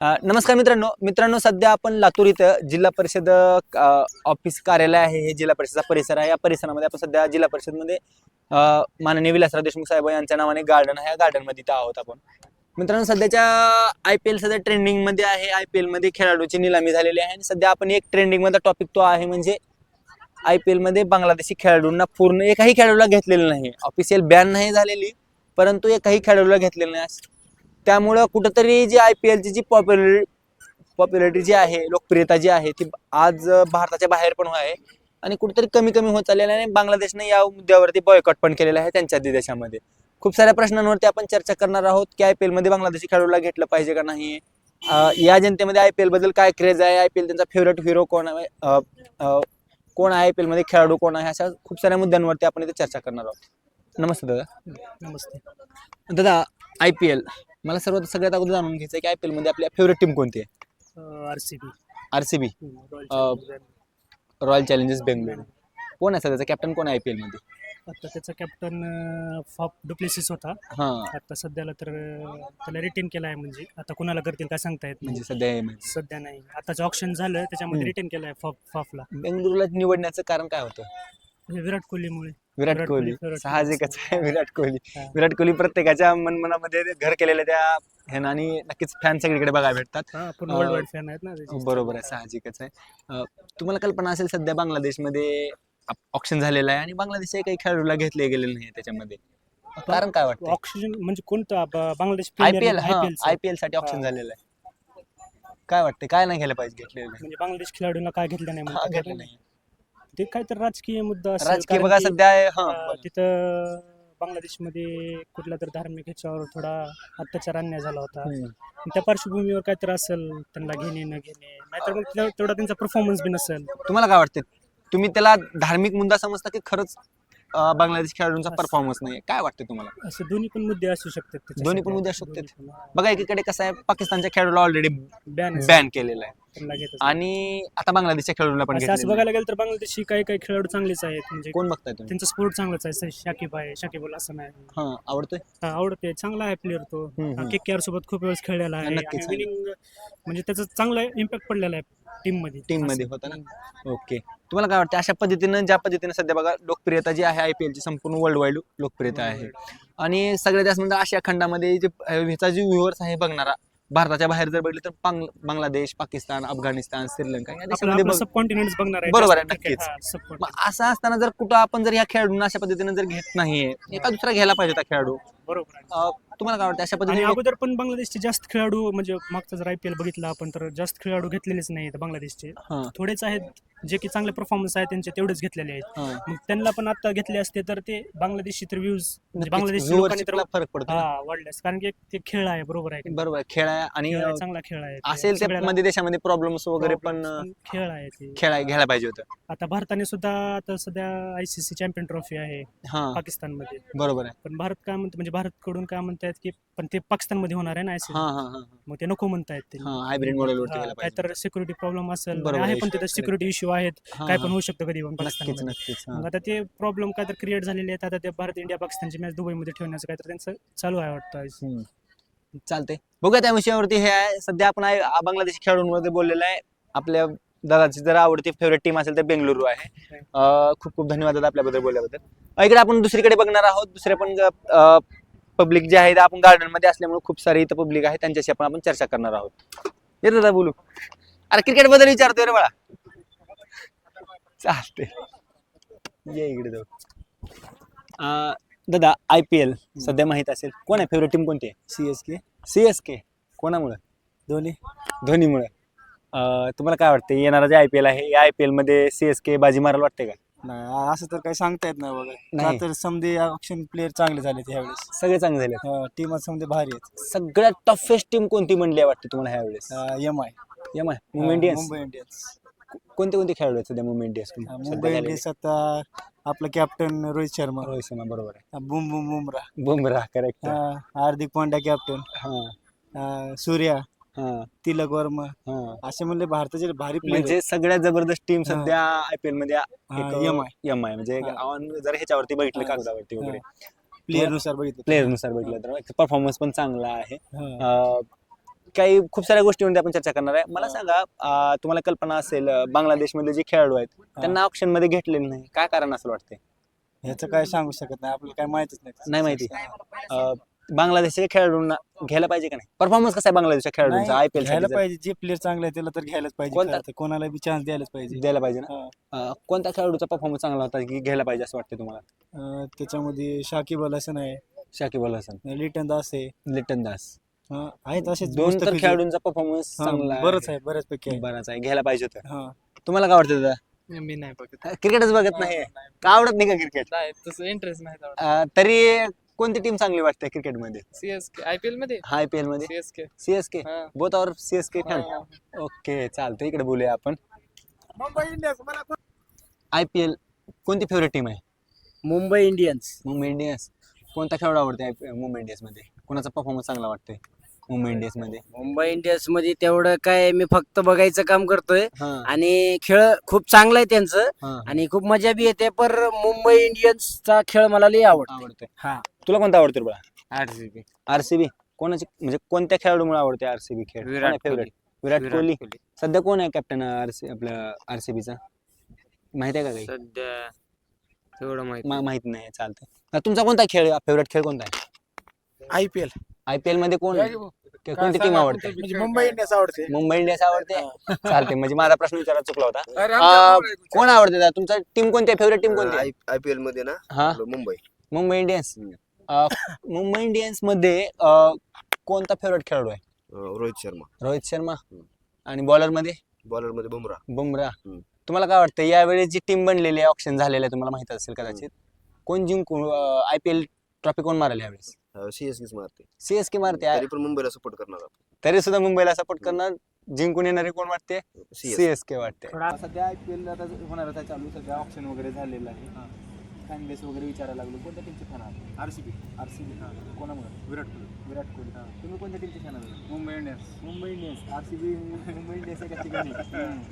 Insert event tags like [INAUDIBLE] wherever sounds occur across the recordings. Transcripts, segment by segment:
नमस्कार मित्रांनो. मित्रांनो सध्या आपण लातूर इथं जिल्हा परिषद ऑफिस कार्यालय आहे. हे जिल्हा परिषदचा परिसर आहे. या परिसरामध्ये आपण सध्या जिल्हा परिषदमध्ये माननीय विलासराव देशमुख साहेब यांच्या नावाने गार्डन आहे. या गार्डनमध्ये इथं आहोत आपण. मित्रांनो सध्याच्या आय पी एल सध्या ट्रेंडिंगमध्ये आहे. आय पी एलमध्ये खेळाडूची निलामी झालेली आहे. आणि सध्या आपण एक ट्रेंडिंगमध्ये टॉपिक तो आहे म्हणजे आय पी एलमध्ये बांगलादेशी खेळाडूंना पूर्ण एकाही खेळाडूला घेतलेलं नाही. ऑफिशियल बॅन नाही झालेली परंतु एकाही खेळाडूला घेतलेलं नाही. त्यामुळं कुठंतरी जी आय पी एलची जी पॉप्युलर पॉप्युलरिटी जी आहे लोकप्रियता जी आहे ती आज भारताच्या बाहेर पण आहे. आणि कुठेतरी कमी कमी होत चाललेलं आहे आणि बांगलादेशने या मुद्द्यावरती बॉयकॉट पण केलेलं आहे त्यांच्या देशामध्ये खूप साऱ्या प्रश्नांवरती आपण चर्चा करणार आहोत की आय पी एलमध्ये बांगलादेशी खेळाडूला घेतलं पाहिजे का नाही? या जनतेमध्ये आय पी बद्दल काय क्रेज आहे? आय पी एल त्यांचा फेवरेट हिरो कोण आहे? कोण आहे आय पी मध्ये? खेळाडू कोण आहे? अशा खूप साऱ्या मुद्द्यांवरती आपण इथे चर्चा करणार आहोत. नमस्ते दादा. नमस्ते. दादा आय पी एल मला सर्वात सगळ्यात अगोदर जाणून घ्यायचं आहे की आय पी मध्ये आपल्या फेवरेट टीम कोणती आहे? R C B R C B Royal Challengers Bengaluru कोण आहे सध्याचा कॅप्टन कोण आहे आय पी मध्ये? आता त्याचा कॅप्टन फॉप डुप्लेसिस होता. हां. आता सध्याला तर अं, त्याला रिटेन केला आहे म्हणजे. आता कुणाला करतील काय सांगता येत म्हणजे सध्या हे. सध्या नाही. आताचं ऑप्शन झालं त्याच्यामध्ये हम्म. रिटेन केलं आहे फॉप फॉपला बेंगळुरूला निवडण्याचं कारण काय होतं? म्हणजे विराट कोहलीमुळे. विराट कोहली. साहजिकच आहे विराट कोहली. विराट कोहली प्रत्येकाच्या मनमनामध्ये घर केलेल्या त्या ह्यानं आणि नक्कीच फॅन सगळीकडे बघायला भेटतात. बरोबर आहे साहजिकच आहे. तुम्हाला कल्पना असेल सध्या बांगलादेशमध्ये ऑप्शन झालेलं आहे आणि बांगलादेशच्या काही खेळाडूला घेतले गेलेले नाही त्याच्यामध्ये. कारण काय वाटतं ऑक्सिजन म्हणजे कोणतं? Bangladesh I Premier P L League, IPL चं. आय पी एलसाठी ऑप्शन. झालेलं आहे. काय वाटतं काय नाही घ्यायला पाहिजे घेतलेलं? म्हणजे बांगलादेश खेळाडूंना काय घेतलं नाही घेतलं. नाही. ते काय तर राजकीय मुद्दा असेल, राजकीय कारण बघा की, सध्या आहे, हा. अं, तिथं बांगलादेशमध्ये कुठला तर धार्मिक ह्याच्यावर थोडा अत्याचार अन्याय झाला होता. हम्म. त्या पार्श्वभूमीवर काय तर असेल त्यांना घेणे न घेणे. नाहीतर मग तेवढा त्यांचा परफॉर्मन्स बी नसेल. तुम्हाला काय वाटतं? तुम्ही त्याला धार्मिक मुद्दा समजता की खरंच अं, बांगलादेश खेळाडूंचा परफॉर्मन्स नाही काय वाटतं तुम्हाला? असे दोन्ही पण मुद्दे असू शकतात त्याच्यासाठी. दोन्ही पण मुद्दे असू शकतात. दोन्ही पण. बघा एकीकडे कसं आहे पाकिस्तानच्या खेळाडूला ऑलरेडी असेल, बॅन केलेलं आहे. त्यांना. आणि आता बांगलादेशच्या खेळाडूला पण असं असं घेतलेलं आहे. बघायला गेलं तर बांगलादेशी काही काही खेळाडू चांगलेच आहेत. म्हणजे कोण बघताय तुम्ही? त्यांचा स्पोर्ट चांगलाच आहे. स- शाकिब आहे. शाकिबुल असं नाही हा आवडतोय? हा, आवडते चांगला आहे प्लेअर तो. हम्म, हम्म. के के आर सोबत खूप वेळेस खेळलेला आहे. नक्कीच आहे. म्हणजे त्याचा चांगला इम्पॅक्ट पडलेला आहे टीममध्ये. टीममध्ये. होता ना? ओके तुम्हाला काय वाटतं अशा पद्धतीनं ज्या पद्धतीने सध्या बघा लोकप्रियता जी आहे आय पी एलची संपूर्ण वर्ल्ड वाईड लोकप्रियता आहे. आणि सगळ्यात जास्त म्हणजे आशिया खंडामध्ये जे ह्याचा जे व्ह्युअर्स आहे बघणारा भारताच्या बाहेर जर बघितलं तर बांग बांगलादेश पाकिस्तान अफगाणिस्तान श्रीलंका या देशामध्ये बरोबर आहे, नक्कीच. असं असताना जर कुठं आपण जर ह्या खेळाडूंना अशा पद्धतीने जर घेत नाहीये एका दुसरा घ्यायला पाहिजे होता खेळाडू. बरोबर तुम्हाला काय वाटतं अशा आणि पद्धतीने अगोदर पण बांगलादेशचे जास्त खेळाडू म्हणजे मागचा जर आय पी एल बघितला आपण तर जास्त खेळाडू घेतलेलेच नाहीत बांगलादेशचे हां, थोडेच आहेत जे की चांगले परफॉर्मन्स आहेत त्यांचे तेवढेच घेतलेले आहेत हां. मग त्यांना पण आता घेतले असते तर ते बांगलादेशी तर व्ह्यूज म्हणजे नक्कीच. बांगलादेशी लोकांनी तर viewership ला फरक पडतो ना. हा वाढले असते. कारण की एक ते खेळ आहे बरोबर आहे बरोबर आहे. खेळ आहे आणि खेळ आहे, अं, चांगला खेळ आहे ते. असेल त्या सगळ्याला मध्ये देशामध्ये प्रॉब्लेम्स वगैरे पण problems अं, खेळ आहे ते खेळाय घ्यायला पाहिजे होतं आता भारताने सुद्धा आता सध्या आयसीसी चॅम्पियन ट्रॉफी आहे हा पाकिस्तानमध्ये बरोबर आहे पण भारत काय म्हणतो म्हणजे भारतकडून काय म्हणतायत की पण ते पाकिस्तानमध्ये होणार आहे ना हा हा हा मग ते नको म्हणतायत ते. हा हायब्रिड मॉडेल वरती हा, गेला काय पाहिजे. तर सिक्युरिटी प्रॉब्लेम असेल. बरोबर आहे आहे, पण तिथे correct. सिक्युरिटी इश्यू आहेत. हा, काय हा. पण होऊ शकतं कधी पण नक्कीच पाकिस्तानमध्ये. नक्कीच हा. मग आता ते प्रॉब्लेम काय तर क्रिएट झालेले आहेत. आता ते भारत इंडिया पाकिस्तानची मॅच दुबईमध्ये ठेवण्याचं काय तर त्यांचं चालू आहे वाटतं आज. हम्म. चालतंय. बघूया त्या विषयावरती हे आहे. सध्या आपण आहे- आ- बांगलादेशी खेळाडूंमध्ये बोललेलं आहे. आपल्या दादाची जर आवडती फेवरेट टीम असेल तर बेंगलुरू आहे. अं, खूप खूप धन्यवाद दादा आपल्याबद्दल बोलल्याबद्दल. अं, इकडे आपण दुसरीकडे बघणार आहोत. दुसरे पण पब्लिक जे आहे आपण गार्डनमध्ये असल्यामुळे खूप सारे इथं पब्लिक आहे त्यांच्याशी आपण आपण चर्चा करणार आहोत. ये दादा बोलू. अरे क्रिकेटबद्दल विचारतोय रे बाळा. चालते ये इकडे जाऊ. दादा आय पी एल सध्या माहीत असेल कोण आहे? फेवरेट टीम कोणती आहे? C S K C S K कोणामुळे? धोनी. धोनीमुळे. तुम्हाला काय वाटतं येणारा जे आय पी एल आहे या आय पी एलमध्ये सी एस के बाजी मारायला वाटते का? नाही असं तर काही सांगता येत नाही बघा. नाही. तर समजे ऑप्शन प्लेअर चांगले झाले ह्यावेळेस. सगळे चांगले झाले टीमात समजे भारी आहेत. सगळ्यात टफेस्ट टीम कोणती म्हणली वाटते तुम्हाला ह्यावेळेस? M I M I Mumbai Indians Mumbai Indians कोणते कोणते खेळाडू आहेत सध्या मुंबई इंडियन्स मुंबई? इंडियन्स आता आपला कॅप्टन रोहित शर्मा. रोहित शर्मा बरोबर आहे. बुम बुम बुमरा बुमराह करेक्ट हार्दिक पांड्या कॅप्टन हा. सूर्या. हा तिलक वर्मा हा. असे म्हणले भारताचे भारी म्हणजे सगळ्यात जबरदस्त टीम. सध्या आय पी एलमध्ये एम आय एम आय म्हणजे जर ह्याच्यावरती बघितलं. कागदावरती वगैरे. प्लेअरनुसार बघितलं प्लेअरनुसार बघितलं तर. परफॉर्मन्स पण चांगला आहे. काही खूप साऱ्या गोष्टींवर आपण चर्चा करणार आहे. मला. सांगा तुम्हाला कल्पना असेल अं, बांगलादेशमधले जे खेळाडू आहेत त्यांना ऑप्शनमध्ये घेतलेले नाही. काय कारण असं वाटतंय? ह्याचं काय सांगू शकत नाही. आपल्याला काय माहितीच नाही. नाही माहिती. बांगलादेशच्या खेळाडूंना घ्यायला पाहिजे का नाही? परफॉर्मन्स कसा आहे बांगलादेशच्या खेळाडूंचा? आय पी घ्यायला पाहिजे. जे प्लेअर चांगले आहे त्याला तर घ्यायलाच पाहिजे कोणता? खरं तर. कोणाला बी चान्स द्यायलाच पाहिजे. द्यायला पाहिजे ना? हा. अं, कोणत्या खेळाडूचा परफॉर्मन्स चांगला होता की घ्यायला पाहिजे असं वाटतं तुम्हाला? अं, त्याच्यामध्ये शाकिब अल हसन आहे. शाकिब अल हसन. लिटन दास आहे. लिटन दास. हा, आहेत असेच दोन तर खेळाडूंचा परफॉर्मन्स हा, चांगला बरंच आहे बऱ्याचपैकी आहे. बराच आहे घ्यायला पाहिजे होतं. हा. तुम्हाला काय वाटतं दादा? मी नाही बघत. क्रिकेटच बघत नाही. का आवडत नाही का क्रिकेट नाही तसं इंटरेस्ट नाही तरी कोणती टीम चांगली वाटते क्रिकेटमध्ये सीएसके आयपीएलमध्ये? हा आय पी एलमध्ये. सीएसके सीएसके बोथ और सीएसके फॅन ओके चालतं इकडे बोलूया आपण. आय पी एल कोणती फेवरेट टीम आहे? मुंबई इंडियन्स मुंबई इंडियन्स कोणता खेळाडू आवडते मुंबई इंडियन्समध्ये? कोणाचा परफॉर्मन्स चांगला वाटतोय मुंबई इंडियन्समध्ये? मुंबई इंडियन्समध्ये तेवढं काय मी फक्त बघायचं काम करतोय. हा. आणि खेळ खूप चांगला आहे त्यांचं. हा. आणि खूप मजा बी येते पर मुंबई इंडियन्सचा खेळ मला लई आवडतो आवडतोय. हा. तुला कोणता आवडतो बळा? आरसीबी. आरसीबी? कोणाची म्हणजे कोणत्या खेळाडूमुळे आवडते आरसीबी खेळ? विराट फेवरेट विराट कोहली? सध्या कोण आहे कॅप्टन आरसी आपल्या आरसीबीचा? माहिती आहे का काही? सध्या तेवढं माहिती मा- माहीत नाही चालतंय. तुमचा कोणता खेळ फेवरेट खेळ कोणता आहे? I P L. आयपीएलमध्ये कोण के- कोणती टीम आवडते? म्हणजे मुंबई इंडियन्स आवडते. मुंबई इंडियन्स आवडते? चालते म्हणजे माझा प्रश्न विचारायला चुकला होता. अं, कोण आवडते दादा? तुमचा टीम कोणती फेवरेट टीम कोणती आहे? आयपीएलमध्ये ना हा? आपलं मुंबई. मुंबई इंडियन्स. मुंबई इंडियन्समध्ये अं, कोणता फेवरेट खेळाडू आहे? अं, रोहित शर्मा. रोहित शर्मा? हम्म. आणि बॉलरमध्ये? बॉलरमध्ये बुमरा बुमरा हम्म. तुम्हाला काय वाटतं यावेळी जी टीम बनलेली आहे ऑप्शन झालेलं आहे तुम्हाला माहीत असेल कदाचित कोण जिंकून आय पी एल ट्रॉफी कोण मारेल यावेळेस? सीएसकेच मारते. सीएसके मारते तरी पण मुंबईला सपोर्ट करणार तरी सुद्धा मुंबईला सपोर्ट करणार. जिंकून येणारे कोण वाटते? सीएस सीएसके वाटते. सध्या आय पी एल आता होणार आता चालू सध्या ऑप्शन वगैरे झालेलं आहे. फॅन बेस वगैरे विचारायला लागलो. कोणत्या टीमचे फॅन आहात? R C B R C B हां. कोणामुळे? विराट कोहली. विराट कोहली हां. तुम्ही कोणत्या टीमचे फॅन आहात? Mumbai Indians. Mumbai Indians. R C B Mumbai Indians एका ठिकाणी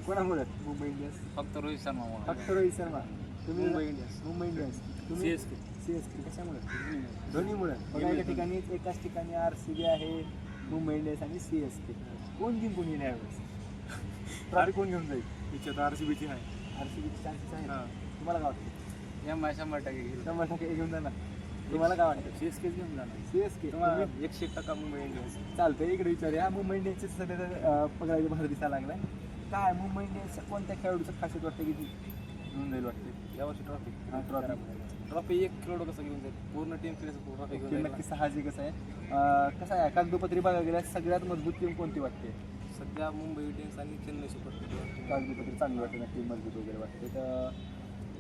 कोणामुळे? मुंबई इंडियन्स. फक्त रोहित शर्मा फक्त रोहित शर्मा. तुम्ही मुंबई इंडियन्स. मुंबई इंडियन्स. तुम्ही CSK. सी एस के कशामुळे? धोनीमुळे. बघा एका ठिकाणी एकाच ठिकाणी आर सी बी आहे मुंबई इंडियन्स आणि सी एस के कोण जिंकून येईल यावेळेस? [LAUGHS] ट्रॉफी कोण घेऊन जाईल? इच्छा आर सी बीची आहे. आर सी बीचे चान्सेस आहेत. तुम्हाला काय वाटतं? एम आय शंभर टक्के घेईल शंभर टक्के घेऊन जाणार. तुम्हाला काय वाटतं? सीएसके घेऊन जाणार. सी एस के तुम्हाला एकशे एक टक्का मुंबई इंडियन्स. चालतंय इकडे विचारूया मुंबई इंडियन्सचे सध्या पकडायचं भार दिसायला लागलाय. काय मुंबई इंडियन्सच्या कोणत्या खेळाडूचं खासियत वाटतं की घेऊन जाईल वाटते यावर्षी ट्रॉफी trophy. ट्रॉफी एक खेळाडू कसं घेऊन जाईल? पूर्ण टीम ट्रॉफी घेऊन नक्की साहजिकच आहे. अं, कसं आहे? कागदोपत्री बघायला गेल्यास सगळ्यात मजबूत टीम कोणती वाटते? सध्या मुंबई इंडियन्स आणि चेन्नई सुपर कागदोपत्री चांगली वाटते नक्की मजबूत वगैरे वाटते. तर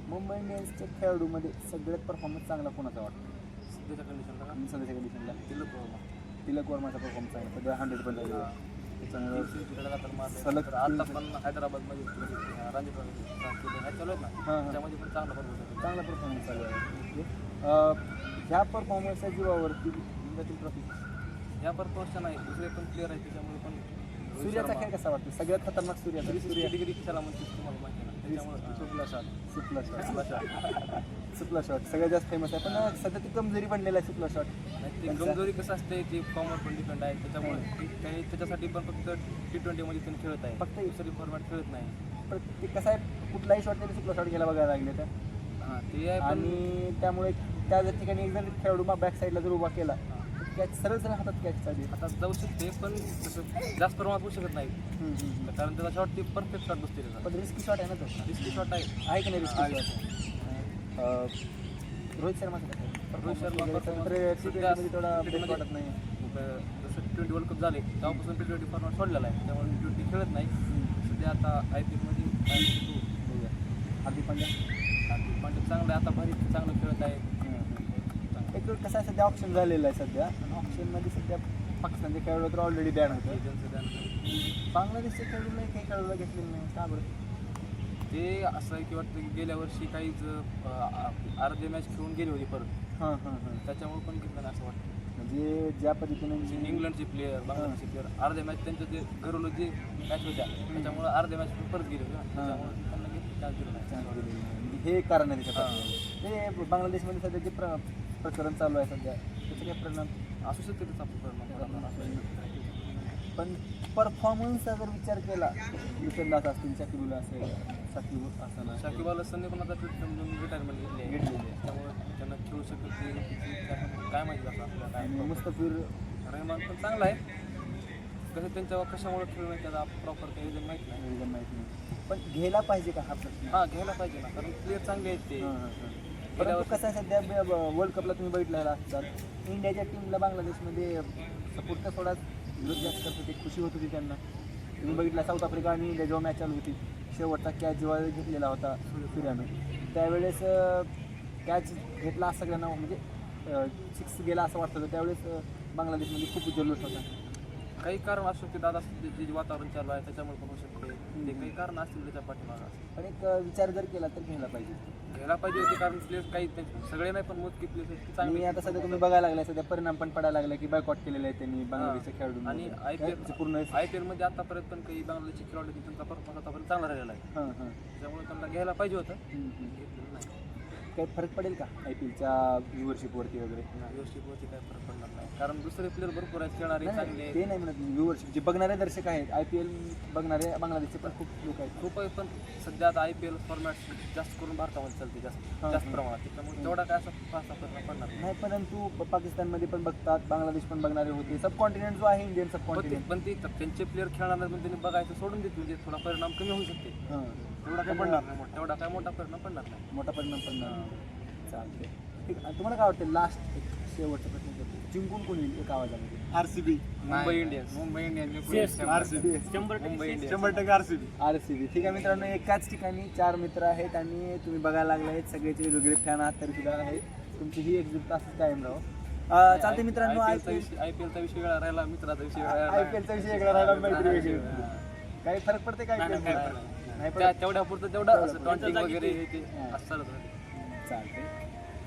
मुंबई इंडियन्सच्या खेळाडूमध्ये सगळ्यात परफॉर्मन्स चांगला कोणाचा वाटतो? सध्याच्या कंडिशनला आणि सध्याच्या कंडिशनला तिलक वर्मा. तिलक वर्माचा परफॉर्मन्स चांगला. सध्या हंड्रेड पण चांगलं मारले. सलग तर आता पण हैदराबादमध्ये रणजी ट्रॉफी चालू आहेत ना? हां हां. पण चांगला परफॉर्मन्स चांगला परफॉर्मन्स चालू आहे. अं, ह्या परफॉर्मन्सच्या जीवावरती जिंकण्यातील ट्रॉफी. या परफॉर्मन्सच्या नाही. दुसरे पण प्लेअर आहेत. त्याच्यामुळे पण सूर्याचा खेळ कसा वाटतो? सगळ्यात खतरनाक सूर्याचा. सूर्य. डिग्री कशाला म्हणते? तुम्हाला माहिती आहे. सुपला शॉट सुपला शॉट सगळ्यात जास्त फेमस आहे. पण सध्या ती कमजोरी बनलेला आहे सुपला शॉट ते कमजोरी कसं असते ते फॉर्मवर पण डिपेंड आहे. त्याच्यामुळे ती- त्याने त्याच्यासाठी पण फक्त टी ट्वेंटीमध्ये त्यांनी खेळत आहे. फक्त दुसरी फॉर्मॅट खेळत नाही. पण ते कसं आहे कुठलाही शॉट त्यांनी सुपला शॉट घ्यायला बघायला लागले तर. हां ते आहे आणि त्यामुळे त्या ठिकाणी एक जर खेळाडू बॅक साईडला जर उभा केला कॅच सरळ सरळ हातात कॅच चालली आता जाऊ शकते पण तसं जास्त प्रमाणात होऊ शकत नाही. कारण त्याचा शॉट ते परफेक्ट शॉट बसते त्याचा. पण रिस्की शॉट आहे ना तो? रिस्की शॉट आहे. आहे की नाही. रिस्की शॉट रोहित शर्मा रोहित शर्मा थोडा best वाटत नाही. जसं टी ट्वेंटी वर्ल्ड कप झाले तेव्हापासून टी ट्वेंटी फॉर्मॅट सोडलेला आहे. त्यामुळे टी ट्वेंटी खेळत नाही. सध्या आता आय पी एलमध्ये हार्दिक पांड्या. चांगलं आहे आता भारी चांगलं खेळत आहे कसं आहे सध्या ऑप्शन झालेलं आहे सध्या. आणि ऑप्शनमध्ये सध्या पाकिस्तानचे खेळाडू तर ऑलरेडी बॅन होतं. त्यांचं त्यानंतर बांगलादेशचे खेळाडू नाही काही खेळाडूला घेतलेलं नाही. का बरं? ते असं आहे की वाटतं की गेल्या वर्षी काहीच अं, अर्धे मॅच खेळून गेली होती परत. हां हां हां. त्याच्यामुळे पण घेतलं नाही असं वाटतं. म्हणजे ज्या पद्धतीने इंग्लंडचे प्लेयर बांगलादेशचे प्लेयर अर्धे मॅच त्यांचं जे घरवलं जे मॅच होत्या त्याच्यामुळे अर्धे मॅच परत गेले होते ना. त्याच्यामुळे त्यांना नाही. म्हणजे हे कारण आहे त्याच्या पाठीमागे. ते बांगलादेशमध्ये सध्या जे प्र प्रकरण चालू आहे सध्या. त्याचे काय परिणाम असू शकते त्याचा परिणाम. पण परफॉर्मन्सचा जर विचार केला विठ्ठलदास असतील शकीबुल असेल शकीब असं शाकिब अल हसनने पण आता रिटायरमेंट घेतली आहे घेतलेली. आहे. त्यामुळे त्यांना खेळू शकत नाही काय माहिती आता आपल्याला काय मुस्तफिर रहमान पण चांगला आहे. कसं त्यांच्या कशामुळे खेळ नाही त्याचा प्रॉपर काही रिझन माहीत नाही. एवढं माहीत नाही. पण घ्यायला पाहिजे का हा प्रश्न? हा घ्यायला पाहिजे ना कारण प्लेअर चांगले आहेत ते. परंतु कसं आहे सध्या वर्ल्ड कपला तुम्ही बघितलेला असतात इंडियाच्या टीमला बांगलादेशमध्ये सपोर्ट तर थोडा विरोध जास्त करत होते खुशी होत होती त्यांना. तुम्ही बघितला साऊथ आफ्रिका आणि इंडिया जेव्हा मॅच चालू होती शेवटचा कॅच जेव्हा घेतलेला होता सूर्यानं त्यावेळेस कॅच घेतला असं सगळ्यांना म्हणजे सिक्स गेला असं वाटतं होतं त्यावेळेस बांगलादेशमध्ये खूप जल्लोष होता. काही कारण असू शकते. दादा जे जे वातावरण चालू आहे त्याच्यामुळे पण होऊ शकते. ते काही कारण असतील त्याच्या पाठीमागं पण एक विचार जर केला तर घ्यायला पाहिजे. घ्यायला पाहिजे होते कारण प्लेयर्स काही सगळे नाही पण मोजके प्लेयर्स आहेत चांगले आता सध्या तुम्ही बघायला लागलाय सध्या परिणाम पण पडायला लागला की बायकॉट केलेला आहे त्यांनी बांगलादेशच्या खेळाडूंनी आणि IPL पूर्ण आय पी एलमध्ये आतापर्यंत पण काही बांगलादेशची खेळाडू त्यांचा परफॉर्मन्स आतापर्यंत चांगला राहिलेला आहे. हां हां. त्यामुळे त्यांना घ्यायला पाहिजे होतं. काही फरक पडेल का? आय पी एलच्या व्ह्युअरशिपवरती वगैरे? व्यवस्थितवरती काय फरक पडणार नाही. कारण दुसरे प्लेअर भरपूर आहेत खेळणारे चांगले. ते नाही म्हणत व्ह्युअरशिप जे बघणारे दर्शक आहेत आय पी एल बघणारे बांगलादेशचे पण खूप लोक आहेत. खूप आहे पण सध्या आता आय पी एल फॉर्मॅट जास्त करून भारतामध्ये चालते जास्त जास्त. प्रमाणात. त्याच्यामुळे तेवढा काय असा फारसा फरक पडणार नाही. परंतु पाकिस्तानमध्ये पण बघतात बांगलादेश पण बघणारे होते. सब कॉन्टिनेंट जो आहे इंडियन सब कॉन्टिनेंट पण ते त्यांचे प्लेअर खेळणार नाही पण त्यांनी बघायचं सोडून देत म्हणजे थोडा परिणाम कमी होऊ शकते. तेवढा काय पडणार नाही मोठा. तेवढा काय मोठा परिणाम पडणार नाही. मोठा परिणाम पण चालते ठीक आहे तुम्हाला काय वाटतं लास्ट एक शेवटचा प्रश्न करतो जिंकून कोण येईल एका आवाजामध्ये? R C B Mumbai Indians Mumbai Indians R C B Mumbai Indians शंभर टक्के R C B R C B ठीक आहे मित्रांनो एकाच ठिकाणी चार मित्र आहेत आणि तुम्ही बघायला लागले आहेत सगळ्याचे वेगवेगळे फॅन आहात तरी सुद्धा आहेत तुमची ही एक्झिट असंच कायम राहो. चालते मित्रांनो आय आयपीएलचा विषय आयपीएलचा विषय वेगळा राहिला मित्राचा विषय आय पी एलचा विषय वेगळा राहिला मैत्री वेगळी. काही फरक पडते काय नाही, नाही, नाही. नाही पडत. त्या तेवढ्या पुरतं तेवढं असं टॉन्टिंग वगैरे हे ते. चालते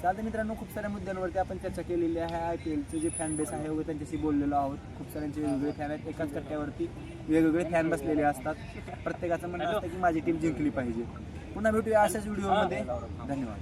चालते मित्रांनो खूप साऱ्या मुद्द्यांवरती आपण चर्चा केलेली आहे. आय पी एलचे जे फॅन बेस आहे वगैरे त्यांच्याशी बोललेलो आहोत. खूप साऱ्यांचे वेगवेगळे फॅन आहेत. एकाच कट्ट्यावरती वेगवेगळे फॅन बसलेले असतात. प्रत्येकाचं म्हणणं असतं की माझी टीम जिंकली पाहिजे. पुन्हा भेटूया अशाच व्हिडिओमध्ये धन्यवाद.